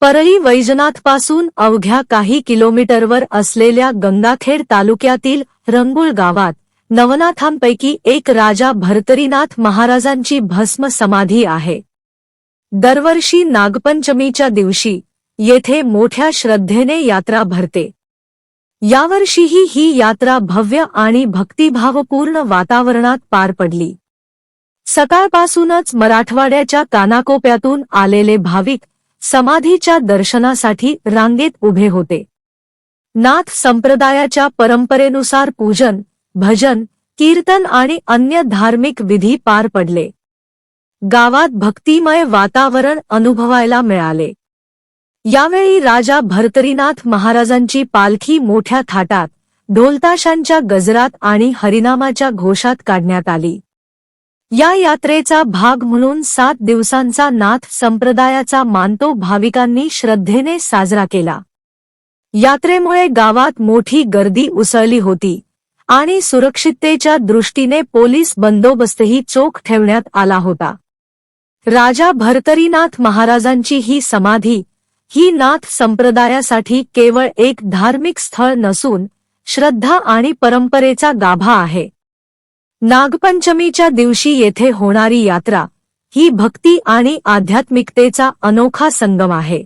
परळी वैजनाथपासून अवघ्या काही किलोमीटरवर असलेल्या गंगाखेड तालुक्यातील रंगुळ गावात नवनाथांपैकी एक राजा भरतरीनाथ महाराजांची भस्म समाधी आहे. दरवर्षी नागपंचमीच्या दिवशी येथे मोठ्या श्रद्धेने यात्रा भरते. यावर्षीही ही यात्रा भव्य आणि भक्तिभावपूर्ण वातावरणात पार पडली. सकाळपासूनच मराठवाड्याच्या कानाकोप्यातून आलेले भाविक समाधीच्या दर्शनासाठी रांगेत उभे होते. नाथ संप्रदायाच्या परंपरेनुसार पूजन भजन कीर्तन आणि अन्य धार्मिक विधी पार पडले. गावात भक्तिमय वातावरण अनुभवायला मिळाले. यावेळी राजा भर्तरीनाथ महाराजांची पालखी मोठ्या थाटात ढोलताशांच्या गजरात आणि हरिनामाच्या घोषात काढण्यात आली. या यात्रेचा भाग म्हणून सात दिवसांचा नाथ संप्रदायाचा मानतो भाविकांनी श्रद्धेने साजरा केला. यात्रेमुळे गावात मोठी गर्दी उसळली होती आणि सुरक्षिततेच्या दृष्टीने पोलीस बंदोबस्तही चोख ठेवण्यात आला होता. राजा भर्तरीनाथ महाराजांची ही समाधी ही नाथ संप्रदायासाठी केवळ एक धार्मिक स्थळ नसून श्रद्धा आणि परंपरेचा गाभा आहे. नागपंचमीच्या दिवशी येथे होणारी यात्रा ही भक्ती आणि आध्यात्मिकतेचा अनोखा संगम आहे.